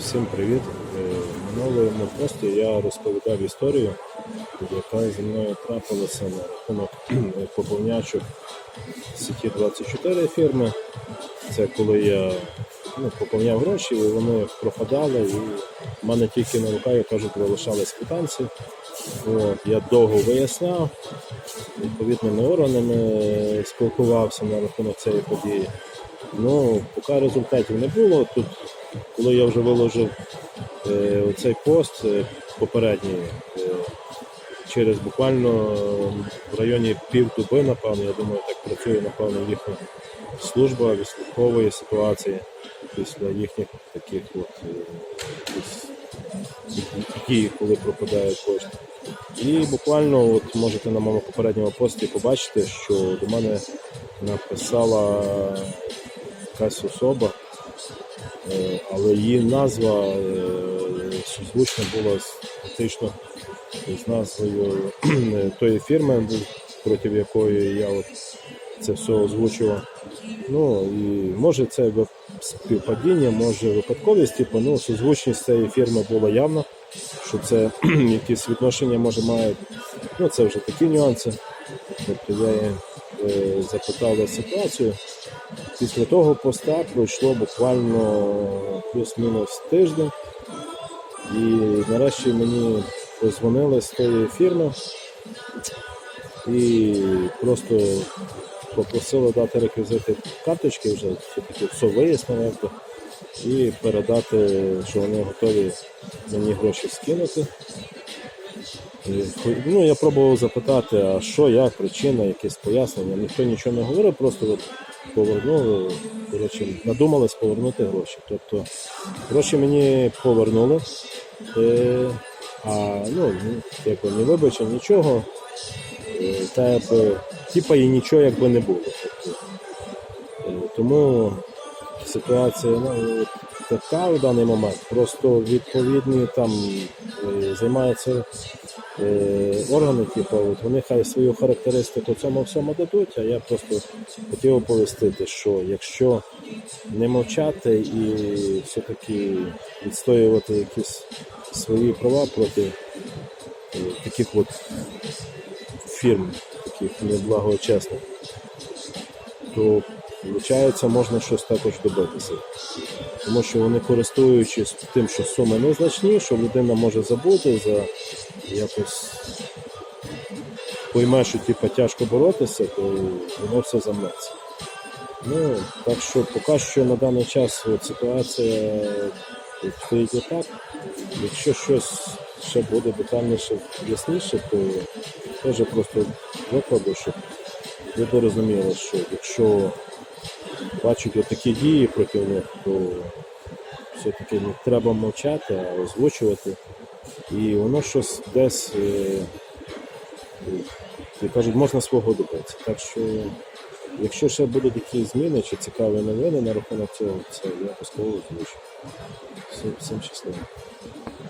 Всім привіт! Е, минулому пості я розповідав історію, яка зі мною трапилася на рахунок поповнячок сіті 24 фірми. Це коли я ну, поповняв гроші, і вони пропадали, і в мене тільки на руках, як кажуть, залишались квитанції. От, я довго виясняв, відповідними органами спілкувався на рахунок цієї події. Ну, поки результатів не було. Тут, коли я вже виложив е, цей пост е, попередній, е, через буквально в районі півдоби, напевно, я думаю, так працює, напевно, їхня служба відслідковує ситуації після їхніх таких от е, дій, коли пропадають кошти. І буквально от можете на моєму попередньому пості побачити, що до мене написала якась особа, але її назва е, була фактично з назвою е, тої фірми, проти якої я от це все озвучував. Ну і може це співпадіння, може випадковість, типу, ну, сузвучність цієї фірми була явно, що це якісь відношення може мають. Ну, це вже такі нюанси. Тобто я е, запитав ситуацію. Після того поста пройшло буквально плюс-мінус тиждень. І нарешті мені позвонили з тої фірми і просто попросили дати реквізити карточки, вже все-таки все якби, і передати, що вони готові мені гроші скинути. Ну, я пробував запитати, а що, як, причина, якесь пояснення. Ніхто нічого не говорив, просто от повернули, коротше, надумались повернути гроші. Тобто гроші мені повернули, е, а ну, якби не вибачив нічого, е, та якби, типа і нічого якби не було. Тобто, е, тому ситуація ну, така в даний момент. Просто відповідні там займаються е, органи, типу, от вони хай свою характеристику цьому всьому дадуть, а я просто хотів оповістити, що якщо не мовчати і все-таки відстоювати якісь свої права проти е, таких от фірм, таких неблагочесних, то виходить, можна щось також добитися. Тому що вони користуючись тим, що суми незначні, що людина може забути за якось пойме, що типу, тяжко боротися, то воно все замнеться. Ну, так що поки що на даний час от ситуація стоїть отак. Якщо щось ще буде детальніше, ясніше, то теж просто викладу, щоб люди розуміли, що якщо бачать отакі дії проти них, то все-таки не треба мовчати, а озвучувати. І воно щось десь, е, як кажуть, можна свого добитися. Так що, якщо ще будуть якісь зміни чи цікаві новини на рахунок цього, це я обов'язково озвучу. Всім, щасливо.